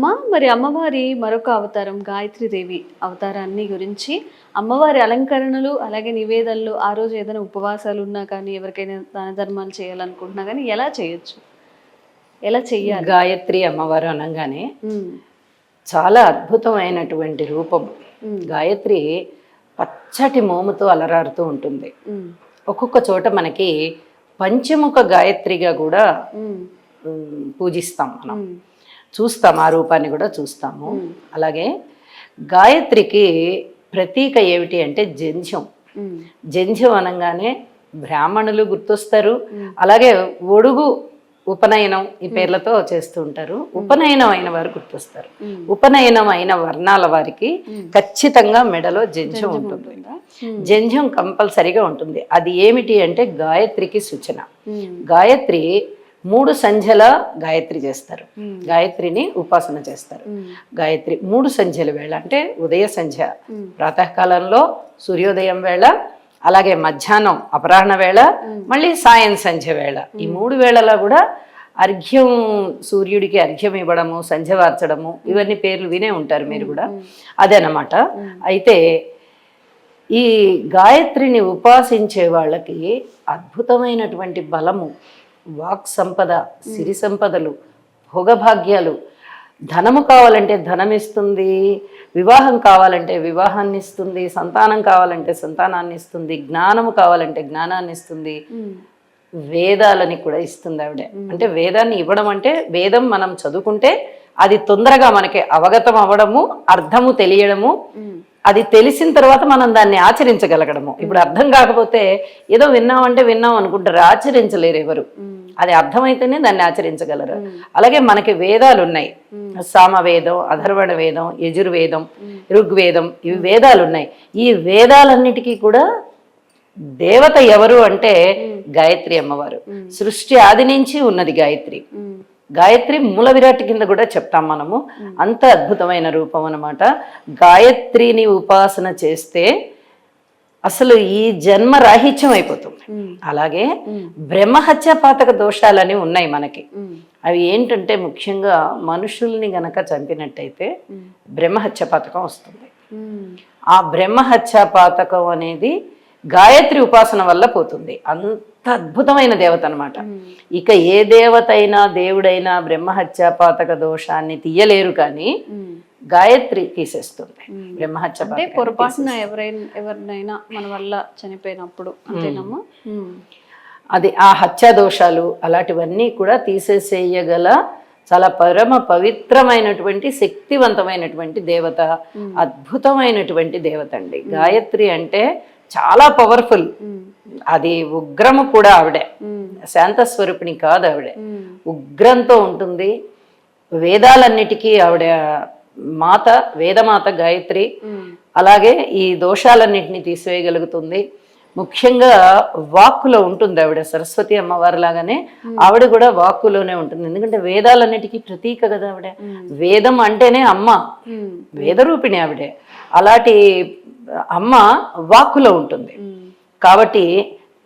అమ్మ మరి అమ్మవారి మరొక అవతారం గాయత్రి దేవి అవతారాన్ని గురించి అమ్మవారి అలంకరణలు అలాగే నివేదనలు ఆ రోజు ఏదైనా ఉపవాసాలు ఉన్నా కానీ ఎవరికైనా దాన ధర్మాలు చేయాలనుకుంటున్నా కానీ ఎలా చేయొచ్చు? ఎలా చెయ్యాలి? గాయత్రి అమ్మవారు అనగానే చాలా అద్భుతమైనటువంటి రూపం. గాయత్రి పచ్చటి మోముతో అలరారుతూ ఉంటుంది. ఒక్కొక్క చోట మనకి పంచముఖ గాయత్రిగా కూడా పూజిస్తాం మనం. చూస్తాం ఆ రూపాన్ని కూడా చూస్తాము. అలాగే గాయత్రికి ప్రతీక ఏమిటి అంటే జంధ్యం. ఉమ్, జంధ్యం అనగానే బ్రాహ్మణులు గుర్తొస్తారు. అలాగే ఒడుగు ఉపనయనం ఈ పేర్లతో చేస్తూ ఉంటారు. ఉపనయనం అయిన వారు గుర్తొస్తారు. ఉపనయనం అయిన వర్ణాల వారికి ఖచ్చితంగా మెడలో జంధ్యం ఉంటుంది? జంధ్యం కంపల్సరిగా ఉంటుంది. అది ఏమిటి అంటే గాయత్రికి సూచన. గాయత్రి మూడు సంధ్యల గాయత్రి చేస్తారు. గాయత్రిని ఉపాసన చేస్తారు. గాయత్రి మూడు సంధ్యల వేళ అంటే ఉదయ సంధ్య. ప్రాతకాలంలో సూర్యోదయం వేళ అలాగే మధ్యాహ్నం అపరాహ్న వేళ మళ్ళీ సాయం సంధ్య వేళ. ఈ మూడు వేళలా కూడా అర్ఘ్యం సూర్యుడికి అర్ఘ్యం ఇవ్వడము సంధ్య వార్చడము ఇవన్నీ పేర్లు వినే ఉంటారు మీరు కూడా. అదనమాట అయితే ఈ గాయత్రిని ఉపాసించే వాళ్ళకి అద్భుతమైనటువంటి బలము. వాక్ సంపద సిరి సంపదలు భోగభాగ్యాలు. ధనము కావాలంటే ధనం ఇస్తుంది వివాహం కావాలంటే వివాహాన్ని ఇస్తుంది సంతానం కావాలంటే సంతానాన్ని ఇస్తుంది జ్ఞానము కావాలంటే జ్ఞానాన్ని ఇస్తుంది ఉమ్, వేదాలని కూడా ఇస్తుంది ఆవిడ. అంటే వేదాన్ని ఇవ్వడం అంటే వేదం మనం చదువుకుంటే అది తొందరగా మనకి అవగతం అవ్వడము అర్థము తెలియడము ఉమ్, అది తెలిసిన తర్వాత మనం దాన్ని ఆచరించగలగడము. ఇప్పుడు అర్థం కాకపోతే ఏదో విన్నామంటే విన్నాం అనుకుంటారు ఆచరించలేరు ఎవరు. అది అర్థమైతేనే దాన్ని ఆచరించగలరు. అలాగే మనకి వేదాలు ఉన్నాయి సామవేదం అధర్వణ వేదం యజుర్వేదం ఋగ్వేదం ఇవి వేదాలు ఉన్నాయి ఈ వేదాలన్నిటికీ కూడా దేవత ఎవరు అంటే గాయత్రి అమ్మవారు. సృష్టి ఆది నుంచి ఉన్నది గాయత్రి. గాయత్రి మూల విరాట్ కింద కూడా చెప్తాం మనము. అంత అద్భుతమైన రూపం అన్నమాట. గాయత్రిని ఉపాసన చేస్తే అసలు ఈ జన్మ రాహిత్యం అయిపోతుంది. అలాగే బ్రహ్మహత్య పాతక దోషాలని ఉన్నాయి మనకి. అవి ఏంటంటే ముఖ్యంగా మనుషుల్ని గనక చంపినట్టయితే బ్రహ్మహత్య పాతకం వస్తుంది. ఆ బ్రహ్మహత్య పాతకం అనేది గాయత్రి ఉపాసన వల్ల పోతుంది. అంత అద్భుతమైన దేవత అన్నమాట. ఇక ఏ దేవత అయినా దేవుడైనా బ్రహ్మహత్య పాతక దోషాన్ని తీయలేరు కానీ. గాయత్రి తీసేస్తుంది. బ్రహ్మహత్య అంటే పొరపాటున ఎవరైనా ఎవరినైనా మన వల్ల చనిపోయినప్పుడు అంతేనమ్మా? అది ఆ హత్య దోషాలు అలాంటివన్నీ కూడా తీసేసేయగల చాలా పరమ పవిత్రమైనటువంటి శక్తివంతమైనటువంటి దేవత అద్భుతమైనటువంటి దేవత అండి గాయత్రి అంటే చాలా పవర్ఫుల్. అది ఉగ్రము కూడా ఆవిడే. శాంత స్వరూపిణి కాదు ఆవిడే. ఉగ్రంతో ఉంటుంది. వేదాలన్నిటికీ ఆవిడ మాత వేదమాత గాయత్రి అలాగే ఈ దోషాలన్నింటినీ తీసివేయగలుగుతుంది. ముఖ్యంగా వాక్కులో ఉంటుంది ఆవిడ సరస్వతి అమ్మవారి లాగానే ఆవిడ కూడా వాక్కులోనే ఉంటుంది. ఎందుకంటే వేదాలన్నిటికీ ప్రతీక కదా ఆవిడ. వేదం అంటేనే అమ్మ. వేదరూపిణి ఆవిడే. అలాంటి అమ్మ వాక్కులో ఉంటుంది. కాబట్టి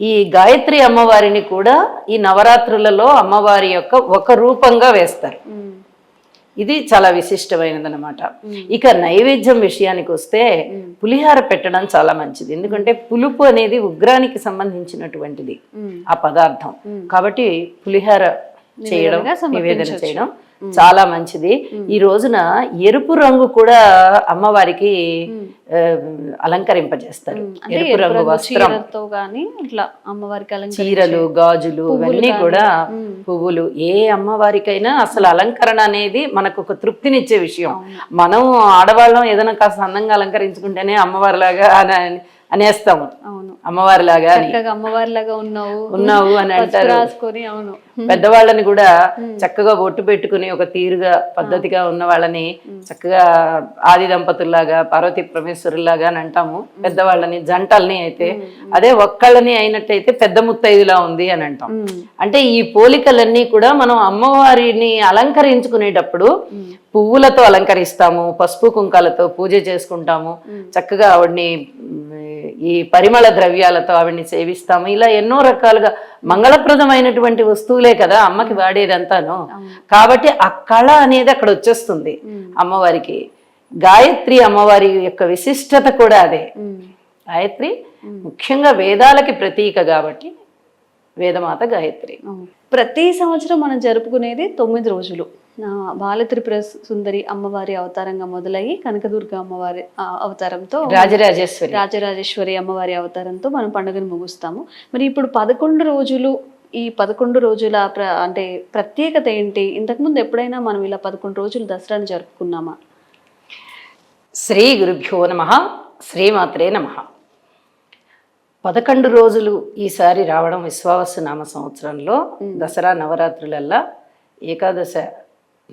ఈ గాయత్రి అమ్మవారిని కూడా ఈ నవరాత్రులలో అమ్మవారి యొక్క ఒక రూపంగా వేస్తారు. ఇది చాలా విశిష్టమైనదన్నమాట. ఇక నైవేద్యం విషయానికి వస్తే పులిహార పెట్టడం చాలా మంచిది. ఎందుకంటే పులుపు అనేది ఉగ్రానికి సంబంధించినటువంటిది. ఆ పదార్థం. కాబట్టి పులిహార చేయడం నివేదన చేయడం చాలా మంచిది. ఈ రోజున ఎరుపు రంగు కూడా అమ్మవారికి అలంకరింపజేస్తారు. ఎరుపు రంగు ఎరుపు వస్త్రం. చీరతో గానీ ఇట్లా అమ్మవారికి చీరలు గాజులు ఇవన్నీ కూడా పువ్వులు. ఏ అమ్మవారికైనా అసలు అలంకరణ అనేది మనకు ఒక తృప్తినిచ్చే విషయం. మనం ఆడవాళ్ళం ఏదైనా కాస్త అందంగా అలంకరించుకుంటేనే అమ్మవారిలాగా అని అనేస్తాము. అవును. అమ్మవారిలాగా అని. చక్కగా అమ్మవారిలాగా ఉన్నావు. ఉన్నావు అని అంటారు. రాసుకొని అవును. పెద్దవాళ్ళని కూడా చక్కగా బొట్టు పెట్టుకుని ఒక తీరుగా పద్ధతిగా ఉన్న వాళ్ళని చక్కగా ఆది దంపతుల్లాగా పార్వతీ పరమేశ్వరులాగా అని అంటాము. పెద్దవాళ్ళని జంటల్ని అయితే అదే ఒక్కళ్ళని అయినట్టయితే పెద్ద ముత్తైదులా ఉంది అని అంటాం. అంటే ఈ పోలికలన్నీ కూడా మనం అమ్మవారిని అలంకరించుకునేటప్పుడు పువ్వులతో అలంకరిస్తాము పసుపు కుంకాలతో పూజ చేసుకుంటాము. చక్కగా ఆవిడ్ని ఈ పరిమళ ద్రవ్యాలతో ఆవిడ్ని సేవిస్తాము. ఇలా ఎన్నో రకాలుగా మంగళప్రదమైనటువంటి వస్తువులే కదా అమ్మకి వాడేదంతాను. కాబట్టి ఆ కళ అనేది అక్కడ వచ్చేస్తుంది అమ్మవారికి. గాయత్రి అమ్మవారి యొక్క విశిష్టత కూడా అదే. గాయత్రి ముఖ్యంగా వేదాలకి ప్రతీక కాబట్టి వేదమాత గాయత్రి. ప్రతి సంవత్సరం మనం జరుపుకునేది తొమ్మిది రోజులు. బాలత్రిపుర సుందరి అమ్మవారి అవతారంగా మొదలయ్యి కనకదుర్గ అమ్మవారి అవతారంతో రాజరాజేశ్వరి. రాజరాజేశ్వరి అమ్మవారి అవతారంతో మనం పండుగను ముగుస్తాము. మరి ఇప్పుడు పదకొండు రోజులు ఈ పదకొండు రోజుల ప్ర అంటే ప్రత్యేకత ఏంటి? ఇంతకుముందు ఎప్పుడైనా మనం ఇలా పదకొండు రోజులు దసరాను జరుపుకున్నామా? శ్రీ గురుభ్యో నమ శ్రీమాత్రే నమ. పదకొండు రోజులు ఈసారి రావడం విశ్వావసు నామ సంవత్సరంలో దసరా నవరాత్రులల్లా ఏకాదశ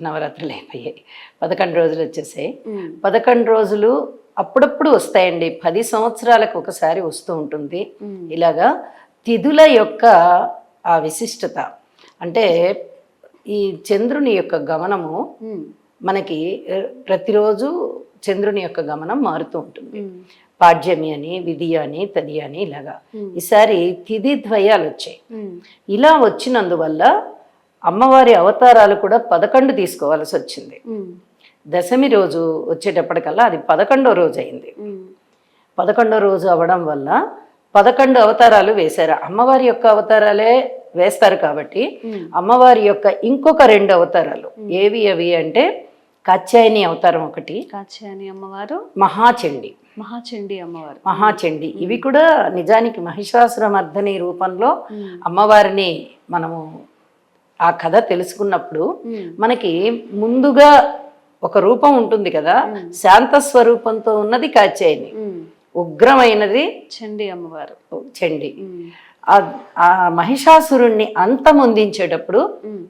నవరాత్రులు అయిపోయాయి. పదకొండు రోజులు వచ్చేసాయి. పదకొండు రోజులు అప్పుడప్పుడు వస్తాయండి. పది సంవత్సరాలకు ఒకసారి వస్తూ ఉంటుంది. ఇలాగా తిథుల యొక్క ఆ విశిష్టత. అంటే ఈ చంద్రుని యొక్క గమనము. మనకి ప్రతిరోజు చంద్రుని యొక్క గమనం మారుతూ ఉంటుంది. పాడ్యమి అని విధి అని తది అని ఇలాగా. ఈసారి తిథి ద్వయాలు వచ్చాయి. ఇలా వచ్చినందువల్ల అమ్మవారి అవతారాలు కూడా పదకొండు తీసుకోవాల్సి వచ్చింది. దశమి రోజు వచ్చేటప్పటికల్లా అది పదకొండో రోజు అయింది. పదకొండో రోజు అవడం వల్ల పదకొండు అవతారాలు వేశారు. అమ్మవారి యొక్క అవతారాలే వేస్తారు కాబట్టి. అమ్మవారి యొక్క ఇంకొక రెండు అవతారాలు. ఏవి అవి అంటే కాత్యాయని అవతారం ఒకటి కాత్యాయని అమ్మవారు మహాచండి. మహాచండి అమ్మవారు. మహాచండి. ఇవి కూడా నిజానికి మహిషాసురమర్ధని రూపంలో. అమ్మవారిని మనము ఆ కథ తెలుసుకున్నప్పుడు. మనకి ముందుగా ఒక రూపం ఉంటుంది కదా శాంత స్వరూపంతో ఉన్నది ఉమ్. ఉగ్రమైనది చండి అమ్మవారు చండి. ఆ- మహిషాసురుణ్ణి అంతమొందించేటప్పుడు ఉమ్.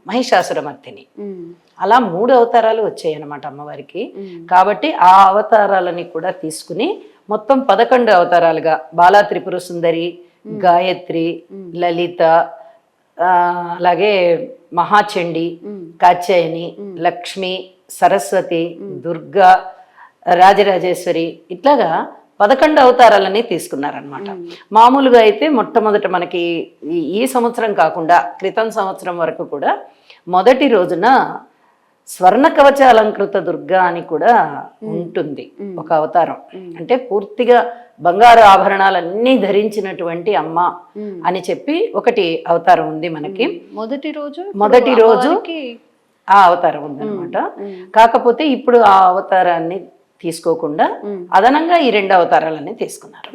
అలా మూడు అవతారాలు వచ్చాయి అన్నమాట అమ్మవారికి. కాబట్టి ఆ అవతారాలని కూడా తీసుకుని మొత్తం పదకొండు అవతారాలుగా బాలా త్రిపుర సుందరి గాయత్రి లలిత అలాగే మహాచండి. కాత్యాయని లక్ష్మి సరస్వతి దుర్గా రాజరాజేశ్వరి ఇట్లాగా పదకొండు అవతారాలని తీసుకున్నారనమాట మామూలుగా అయితే మొట్టమొదట మనకి ఈ సంవత్సరం కాకుండా క్రితం సంవత్సరం వరకు కూడా మొదటి రోజున స్వర్ణ కవచ అలంకృత దుర్గా అని కూడా ఉంటుంది ఒక అవతారం. అంటే పూర్తిగా బంగారు ఆభరణాలన్నీ ధరించినటువంటి అమ్మ. అని చెప్పి ఒకటి అవతారం ఉంది మనకి మొదటి రోజు మొదటి రోజు ఆ అవతారం ఉందన్నమాట ఉమ్. కాకపోతే ఇప్పుడు ఆ అవతారాన్ని తీసుకోకుండా అదనంగా ఈ రెండు అవతారాలన్నీ తీసుకున్నారు.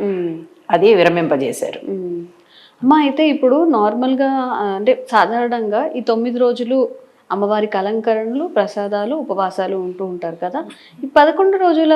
అది విరమింపజేశారు మ్మ్. అమ్మ అయితే ఇప్పుడు నార్మల్గా అంటే సాధారణంగా ఈ తొమ్మిది రోజులు అమ్మవారికి అలంకరణలు ప్రసాదాలు ఉపవాసాలు ఉంటూ ఉంటారు కదా. ఈ పదకొండు రోజుల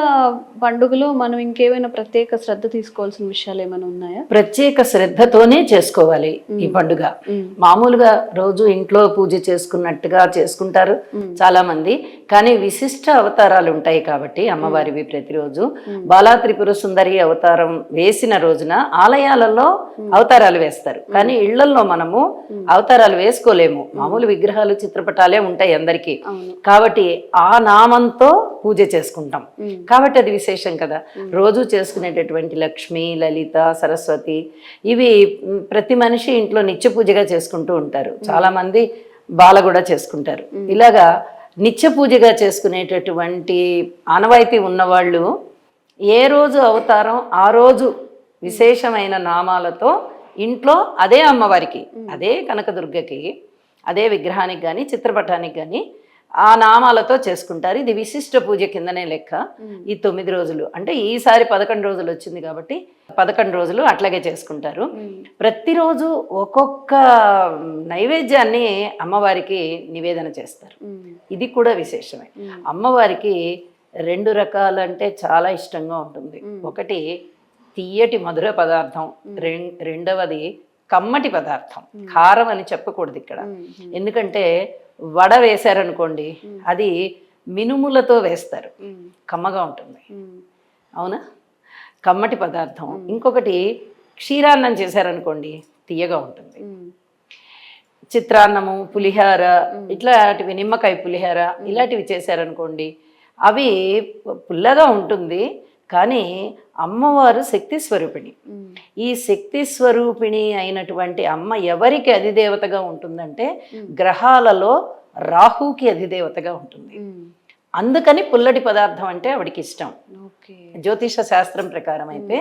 పండుగలో మనం ఇంకేమైనా ప్రత్యేక శ్రద్ధ తీసుకోవాల్సిన విషయాలు ఏమైనా ఉన్నాయా? ప్రత్యేక శ్రద్ధతోనే చేసుకోవాలి ఈ పండుగ. మ్మ్. మామూలుగా రోజు ఇంట్లో పూజ చేసుకున్నట్టుగా చేసుకుంటారు చాలా మంది కానీ విశిష్ట అవతారాలు ఉంటాయి కాబట్టి అమ్మవారివి ప్రతిరోజు. బాలా త్రిపుర సుందరి అవతారం వేసిన రోజున ఆలయాలలో అవతారాలు వేస్తారు. కానీ ఇళ్ళలో మనము అవతారాలు వేసుకోలేము. మామూలు విగ్రహాలు చిత్రపటాలే ఉంటాయి అందరికీ. కాబట్టి ఆ నామంతో పూజ చేసుకుంటాం. కాబట్టి అది విశేషం కదా. రోజు చేసుకునేటటువంటి లక్ష్మి లలిత సరస్వతి ఇవి ప్రతి మనిషి ఇంట్లో నిత్య పూజగా చేసుకుంటూ ఉంటారు. చాలా మంది బాల కూడా చేసుకుంటారు. ఇలాగా నిత్య పూజగా చేసుకునేటటువంటి ఆనవాయితీ ఉన్నవాళ్ళు ఏ రోజు అవతారం ఆ రోజు విశేషమైన నామాలతో ఇంట్లో అదే అమ్మవారికి అదే కనకదుర్గకి అదే విగ్రహానికి కానీ చిత్రపటానికి కానీ ఆ నామాలతో చేసుకుంటారు. ఇది విశిష్ట పూజ కిందనే లెక్క. ఈ తొమ్మిది రోజులు. అంటే ఈసారి పదకొండు రోజులు వచ్చింది కాబట్టి పదకొండు రోజులు అట్లాగే చేసుకుంటారు. ప్రతిరోజు ఒక్కొక్క నైవేద్యాన్ని అమ్మవారికి నివేదన చేస్తారు. ఇది కూడా విశేషమే. అమ్మవారికి రెండు రకాలంటే చాలా ఇష్టంగా ఉంటుంది. ఒకటి తీయటి మధుర పదార్థం. రెం- రెండవది కమ్మటి పదార్థం. కారం అని చెప్పకూడదు ఇక్కడ. ఎందుకంటే వడ వేశారనుకోండి అది మినుములతో వేస్తారు. మ్మ్. కమ్మగా ఉంటుంది. అవునా? కమ్మటి పదార్థం. ఇంకొకటి క్షీరాన్నం చేశారనుకోండి తీయగా ఉంటుంది. చిత్రాన్నము పులిహార ఇట్లాంటివి నిమ్మకాయ పులిహార ఇలాంటివి చేశారనుకోండి అవి పుల్లగా ఉంటుంది. కానీ అమ్మవారు శక్తి స్వరూపిణి. ఈ శక్తి స్వరూపిణి అయినటువంటి అమ్మ ఎవరికి అధిదేవతగా ఉంటుందంటే గ్రహాలలో రాహుకి అధిదేవతగా ఉంటుంది. అందుకని పుల్లటి పదార్థం అంటే ఆవిడకి ఇష్టం. ఓకే. జ్యోతిష శాస్త్రం ప్రకారం అయితే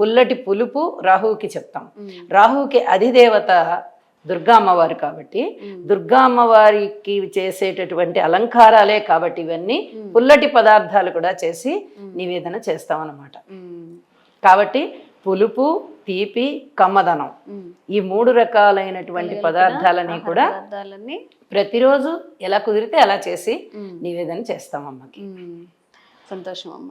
పుల్లటి పులుపు రాహువుకి చెప్తాం. ఉమ్, రాహువుకి అధిదేవత దుర్గా అమ్మవారు కాబట్టి దుర్గా అమ్మవారికి చేసేటటువంటి అలంకారాలే కాబట్టి ఇవన్నీ పుల్లటి పదార్థాలు కూడా చేసి నివేదన చేస్తామన్నమాట. కాబట్టి పులుపు తీపి కమ్మదనం. ఈ మూడు రకాలైనటువంటి పదార్థాలని కూడా పదార్థాలన్నీ ప్రతిరోజు ఎలా కుదిరితే అలా చేసి నివేదన చేస్తాం అమ్మకి. సంతోషం అమ్మ.